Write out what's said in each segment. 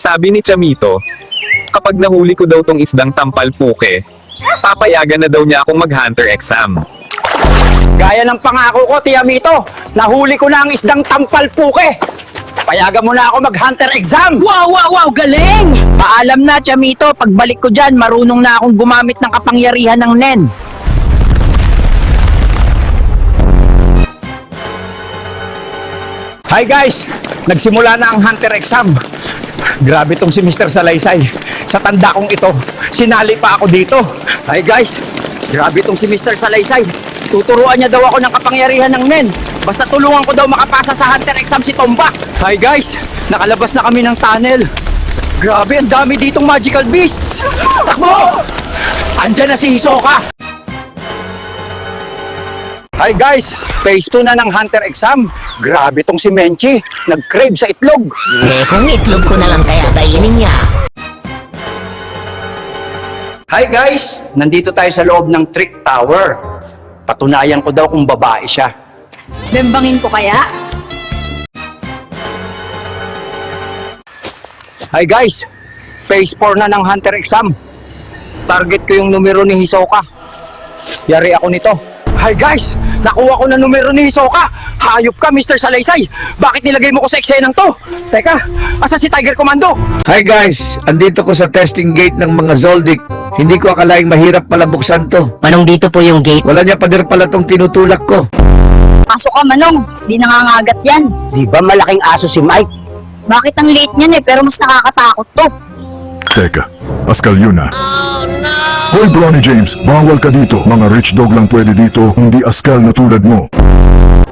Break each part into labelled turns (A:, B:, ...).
A: Sabi ni Chamito, kapag nahuli ko daw tong isdang tampal puke, papayagan na daw niya akong mag-hunter exam.
B: Gaya ng pangako ko, Tia Mito, nahuli ko na ang isdang tampal puke. Payagan mo na ako mag-hunter exam.
C: Wow, wow, wow, galing!
B: Paalam na, Chamito, pagbalik ko dyan, marunong na akong gumamit ng kapangyarihan ng NEN. Hi guys! Nagsimula na ang hunter exam. Grabe tong si Mr. Salaysay. Sa tanda kong ito, sinali pa ako dito. Hi guys! Grabe tong si Mr. Salaysay. Tuturuan niya daw ako ng kapangyarihan ng NEN. Basta tulungan ko daw makapasa sa hunter exam si Tomba. Hi guys! Nakalabas na kami ng tunnel. Grabe, ang dami ditong magical beasts! Takbo! Andyan na si Hisoka! Hi guys! Phase 2 na ng Hunter exam. Grabe tong si Menchi. Nag-crave sa itlog.
D: Eh, kung itlog ko na lang kaya kainin niya.
B: Hi guys! Nandito tayo sa loob ng Trick Tower. Patunayan ko daw kung babae siya.
C: Bembangin ko kaya?
B: Hi guys! Phase 4 na ng Hunter exam. Target ko yung numero ni Hisoka. Yari ako nito. Hi guys! Nakuha ko na numero ni Hisoka! Hayop ka, Mr. Salaysay! Bakit nilagay mo ko sa eksenang to? Teka, asa si Tiger Commando?
E: Hi guys! Andito ko sa testing gate ng mga Zoldyck. Hindi ko akalaing mahirap pala buksan to.
D: Manong dito po yung gate.
E: Wala niya pader pala tong tinutulak ko.
C: Pasok ka, Manong. Di nangangagat yan.
B: Di ba malaking aso si Mike?
C: Bakit ang late niyan eh, pero mas nakakatakot to.
F: Teka, Askal yun ah. Hoy Bronny James, bawal ka dito. Mga rich dog lang pwede dito, hindi askal na tulad mo.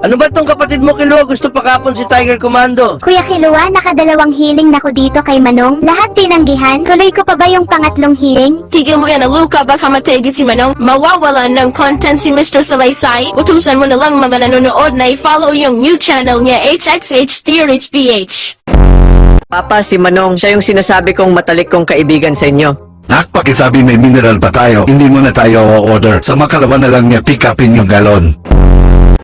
E: Ano ba tong kapatid mo Kilo? Gusto pakapon si Tiger Commando?
G: Kuya Kilua, nakadalawang healing na ko dito kay Manong. Lahat tinanggihan. Tuloy ko pa ba yung pangatlong healing?
H: Tigil mo yan, Luca, baka mategi si Manong. Mawawalan ng content si Mr. Salaysay. Utusan mo na lang mga nanonood na i-follow yung new channel niya, HXH Theories PH.
I: Papa, si Manong, siya yung sinasabi kong matalik kong kaibigan sa inyo.
F: Nakpakisabi may mineral pa tayo, hindi mo na tayo o-order. Sa makalawa na lang niya pick upin yung galon.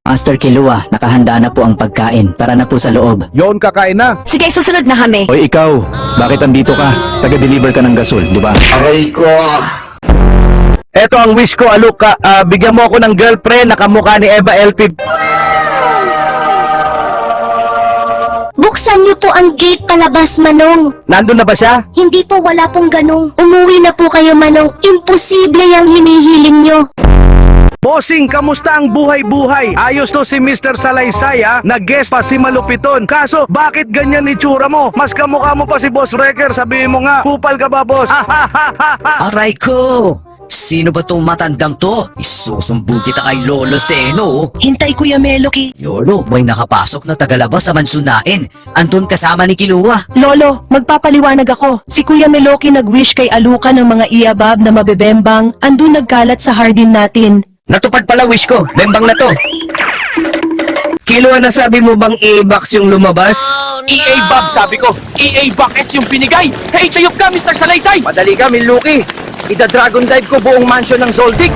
J: Master Kilua, nakahanda na po ang pagkain. Tara na po sa loob.
E: Yon kakain na.
C: Sige, susunod na kami.
J: Hoy ikaw, bakit andito ka? Taga-deliver ka ng gasol, di ba?
E: Aray ko!
B: Eto ang wish ko, Aluka. Ah, bigyan mo ako ng girlfriend na kamukha ni Eva LP.
G: Buksan niyo po ang gate palabas, Manong.
B: Nandun na ba siya?
G: Hindi po wala pong ganong. Umuwi na po kayo, Manong. Imposible yung hinihiling niyo.
K: Bossing, kamusta ang buhay-buhay? Ayos to si Mr. Salaysay ha? Nag-guest pa si Malupiton. Kaso, bakit ganyan itsura mo? Mas kamukha mo pa si Boss Wrecker. Sabihin mo nga, kupal ka ba, boss? Ha, ha, ha, ha, ha.
D: Aray ko! Sino ba tong matandang to? Isusumbong kita kay Lolo Seno.
C: Hintay, Kuya Meloki.
D: Lolo, may nakapasok na tagalabas sa mansunain. Andun kasama ni Kilua.
C: Lolo, magpapaliwanag ako. Si Kuya Meloki nag-wish kay Aluka ng mga iabab na mabebembang. Andun nagkalat sa hardin natin.
D: Natupad pala wish ko. Bembang na to.
E: Kilo na sabi mo bang i-box yung lumabas?
B: EA Bob, sabi ko. EA Bakes yung binigay. Hey, chayop ka, Mr. Salaysay! Madali ka, Miluki. Ida-dragon dive ko buong mansion ng Zoldyck.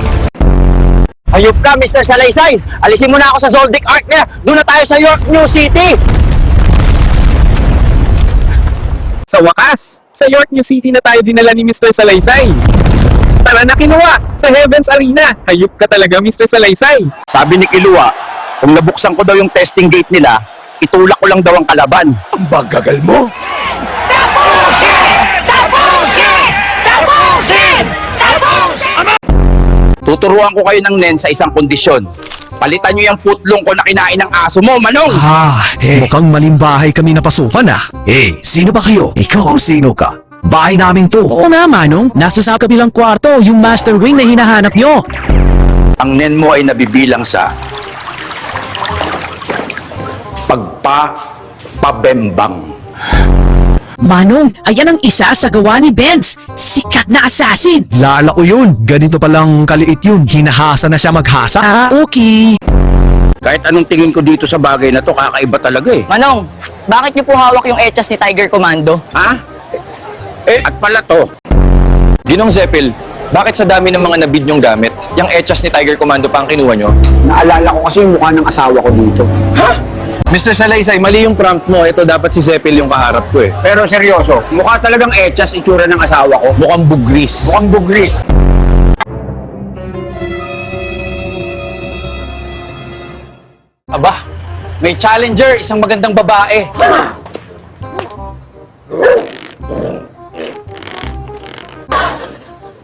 B: Hayop ka, Mr. Salaysay! Alisin mo na ako sa Zoldyck Arc niya! Doon na tayo sa York New City!
A: Sa wakas, sa York New City na tayo dinala ni Mr. Salaysay. Tara na kinuha, sa Heavens Arena. Hayop ka talaga, Mr. Salaysay.
B: Sabi ni Kilua, kung nabuksan ko daw yung testing gate nila, itulak ko lang daw ang kalaban.
E: Ang bagagal mo?
B: Tuturuan ko kayo ng NEN sa isang kondisyon. Palitan nyo yung putlong ko na kinain ng aso mo, Manong!
K: Ah, eh. Mukhang malimbahay kami napasukan ah.
E: Eh, sino ba kayo? Ikaw o sino ka? Bahay namin to.
J: Oo nga, Manong. Nasa sa kabilang kwarto, yung master wing na hinahanap nyo.
B: Ang NEN mo ay nabibilang sa pagpa pabembang.
J: Manong, ayan ang isa sa gawa ni Benz. Sikat na assassin.
K: Lala ko yun. Ganito palang kaliit yun. Hinahasa na siya maghasa.
J: Ah, okay.
B: Kahit anong tingin ko dito sa bagay na to, kakaiba talaga eh.
I: Manong, bakit niyo po hawak yung echas ni Tiger Commando?
B: Ha? Eh, at pala to.
A: Ginong Zeppel, bakit sa dami ng mga nabid nyong gamit, yung echas ni Tiger Commando pa ang kinuha nyo?
B: Naalala ko kasi yung mukha ng asawa ko dito.
A: Mr. Salaysay, mali yung prompt mo. Ito dapat si Sepil yung kaharap ko eh.
L: Pero seryoso, mukha talagang etchas itsura ng asawa ko.
A: Mukhang bugris.
L: Mukhang bugris.
A: Aba, may challenger, isang magandang babae.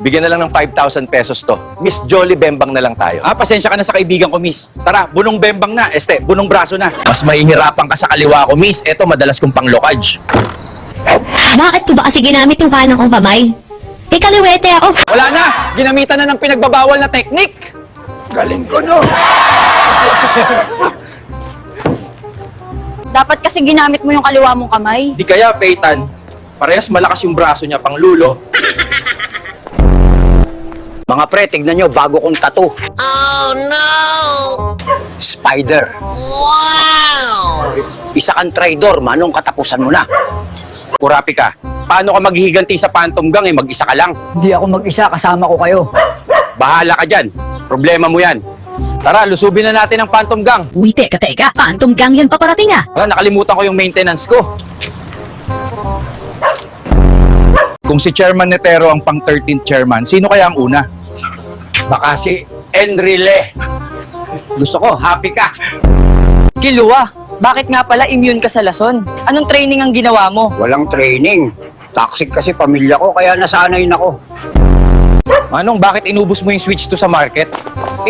A: Bigyan na lang ng 5,000 pesos to. Miss Jolly Bembang na lang tayo.
L: Ah, pasensya ka na sa kaibigan ko, miss.
A: Tara, bunong bembang na. Este, bunong braso na. Mas mahihirapan ka sa kaliwa ko, miss. Ito, madalas kong panglokaj.
C: Bakit ko ba kasi ginamit yung kanang kong kamay? Eh, kaliwete ako.
A: Wala na! Ginamitan na ng pinagbabawal na teknik!
L: Galing ko, no?
C: Dapat kasi ginamit mo yung kaliwa mong kamay.
A: Di kaya, Peyton, parehas malakas yung braso niya pang lulo.
L: Mga pre, tignan nyo, bago kong tattoo. Oh, no! Spider. Wow! Isa kang traidor, manong katapusan mo na.
A: Kurapi ka. Paano ka maghihiganti sa phantom gang eh? Mag-isa ka lang.
L: Hindi ako mag-isa, kasama ko kayo.
A: Bahala ka dyan. Problema mo yan. Tara, lusubin na natin ang phantom gang.
J: Uy, teka, teka. Phantom gang yan paparating ah.
A: Ah, nakalimutan ko yung maintenance ko. Kung si Chairman Netero ang pang 13th chairman, sino kaya ang una?
L: Baka si Enrile. Gusto ko, happy ka.
I: Kilua, bakit nga pala immune ka sa lason? Anong training ang ginawa mo?
L: Walang training. Toxic kasi pamilya ko, kaya nasanay na ko.
A: Manong, bakit inubos mo yung Switch to sa market?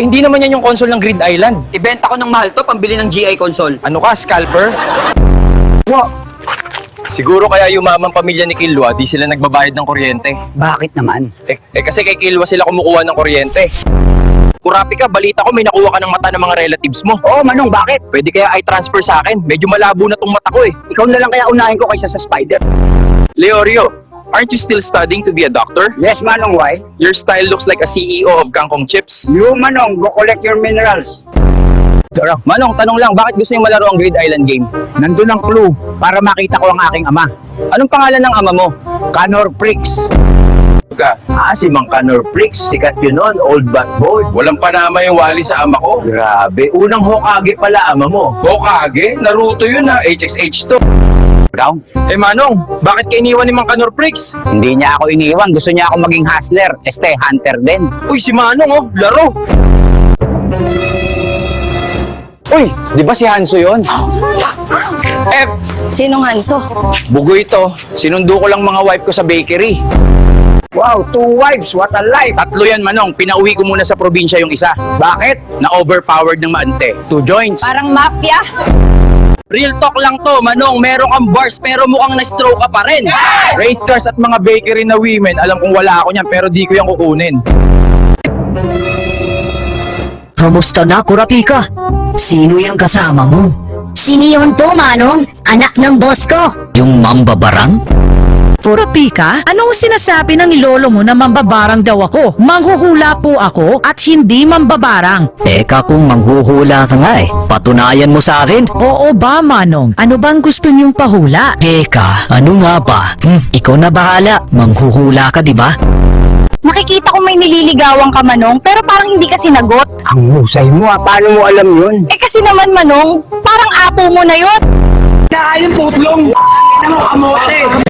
A: Eh, hindi naman yan yung console ng Grid Island.
I: Ibenta ko ng mahal to, pambili ng GI console.
A: Ano ka, scalper? Siguro kaya yumamang pamilya ni Kilwa, di sila nagbabayad ng kuryente.
L: Bakit naman?
A: Eh, eh kasi kay Kilwa sila kumukuha ng kuryente. Kurapi ka, balita ko may nakuha ka ng mata ng mga relatives mo.
L: Oo, Manong, bakit?
A: Pwede kaya i-transfer sa akin? Medyo malabo na tong mata ko eh.
L: Ikaw na lang kaya unahin ko kaysa sa Spider.
A: Leorio, aren't you still studying to be a doctor?
L: Yes, Manong, why?
A: Your style looks like a CEO of Kangkong Chips.
L: You, Manong, go collect your minerals.
A: Manong, tanong lang, bakit gusto niyo malaro ang Grid Island game?
L: Nandun ang clue para makita ko ang aking ama.
A: Anong pangalan ng ama mo?
L: Canor Prix.
A: Ka.
L: Ah, si Mang Canor Prix. Sikat yun nun, old but bold.
A: Walang panama yung wali sa ama ko.
L: Grabe, unang Hokage pala ama mo.
A: Hokage? Naruto yun ha, HXH to.
L: Brown,
A: Eh Manong, bakit ka iniwan ni Mang Kanor Prix?
L: hindi niya ako iniwan. Gusto niya ako maging hustler. Este, hunter din.
A: Uy, si Manong oh, laro. Uy, di ba si Hanso yon? F,
I: Sinong Hanso?
A: bugoy ito. Sinundo ko lang mga wife ko sa bakery.
L: Wow, two wives, what a life.
A: Tatlo yan, Manong. Pinauwi ko muna sa probinsya yung isa.
L: Bakit?
A: Na overpowered ng maante. Two joints.
I: Parang mafia.
A: Real talk lang to, Manong. Meron kang bars pero mukhang na-stroke ka pa rin. Race cars at mga bakery na women, alam kong wala ako niyan pero di ko yan kukunin.
D: Kamusta na, Kurapika? Sino yung kasama mo?
C: Sino yun po, Manong? Anak ng boss ko.
D: Yung mambabarang?
J: Pura pika, anong sinasabi ng lolo mo na mambabarang daw ako? Manghuhula po ako at hindi mambabarang.
D: Teka kung manghuhula ka nga eh. Patunayan mo sa akin.
J: Oo ba, Manong? Ano bang gusto niyong pahula?
D: Teka, ano nga ba? Hmm, ikaw na bahala. Manghuhula ka, di ba?
C: Nakikita ko may nililigawan ka, Manong, pero parang hindi ka sinagot.
L: Ang husay mo ah, paano mo alam yun?
C: Eh kasi naman, Manong, parang apo mo na yun.
M: Kaya yung putlong. Ano mo, kamote.